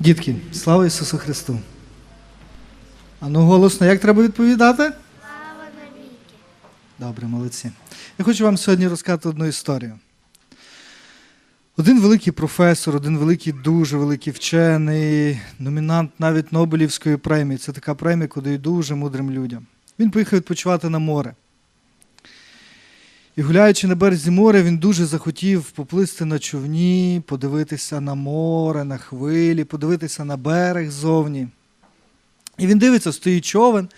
Дітки, слава Ісусу Христу! А ну голосно, як треба відповідати? Слава навіки. Добре, молодці. Я хочу вам сьогодні розказати одну історію. Один великий професор, один великий, дуже великий вчений, номінант навіть Нобелівської премії. Це така премія, куди дають дуже мудрим людям. Він поїхав відпочивати на море. І гуляючи на березі моря, він дуже захотів поплисти на човні, подивитися на море, на хвилі, подивитися на берег ззовні. І він дивиться, стоїть човен,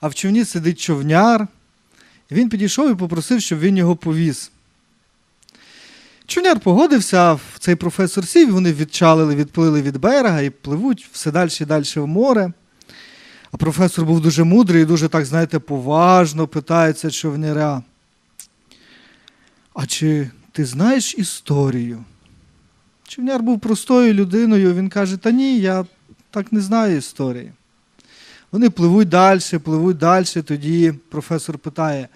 а в човні сидить човняр. І він підійшов і попросив, щоб він його повіз. Човняр погодився, цей професор сів, вони відчалили, відплили від берега і пливуть все далі і далі в море. А професор був дуже мудрий і дуже, так, знаєте, поважно питається човняря. А чи ти знаєш історію? Човняр був простою людиною, він каже: Та ні, я так не знаю історії. Вони пливуть далі, пливуть далі. Тоді професор питає: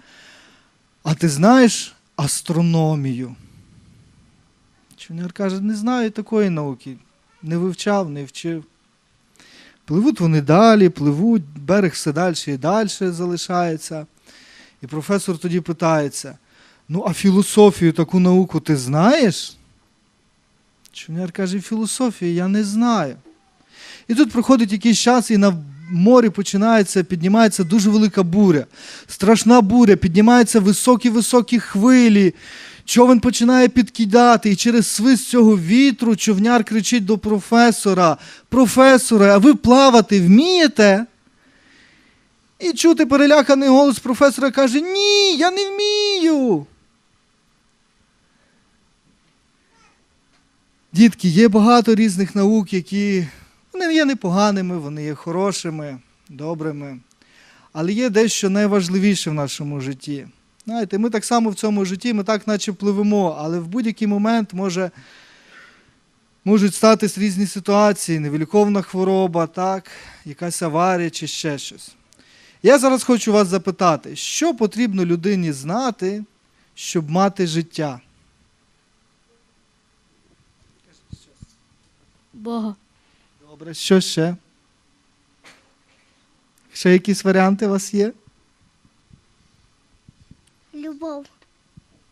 А ти знаєш астрономію? Човняр каже, не знаю такої науки. Не вивчав, не вчив. Пливуть вони далі, пливуть, берег все далі і далі залишається. І професор тоді питається: ну, а філософію таку науку ти знаєш? Човняр каже, філософію я не знаю. І тут проходить якийсь час, і на морі починається, піднімається дуже велика буря. Страшна буря, піднімаються високі-високі хвилі. Човен починає підкидати, і через свист цього вітру човняр кричить до професора: Професоре, а ви плавати вмієте? І чути переляканий голос професора каже: Ні, я не вмію. Дітки, є багато різних наук, які вони є непоганими, вони є хорошими, добрими. Але є дещо найважливіше в нашому житті. Знаєте, ми так само в цьому житті, ми так наче пливемо, але в будь-який момент може, можуть статись різні ситуації, невиліковна хвороба, так, якась аварія чи ще щось. Я зараз хочу вас запитати, що потрібно людині знати, щоб мати життя? Бога. Добре, що ще? Ще якісь варіанти у вас є? Любов.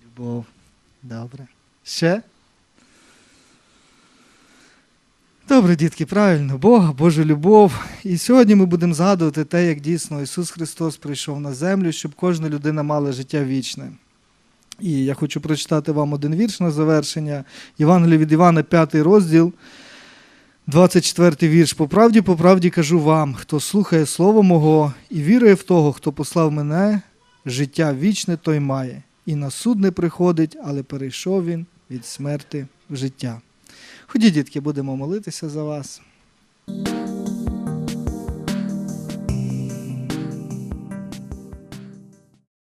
Любов. Добре. Ще? Добре, дітки, правильно, Бога, Божа любов. І сьогодні ми будемо згадувати те, як дійсно Ісус Христос прийшов на землю, щоб кожна людина мала життя вічне. І я хочу прочитати вам один вірш на завершення. Євангелія від Івана, 5 розділ, 24 вірш. По правді, по правді кажу вам, хто слухає Слово Мого і вірує в того, хто послав мене, життя вічне той має, і на суд не приходить, але перейшов він від смерти в життя. Ходіть, дітки, будемо молитися за вас.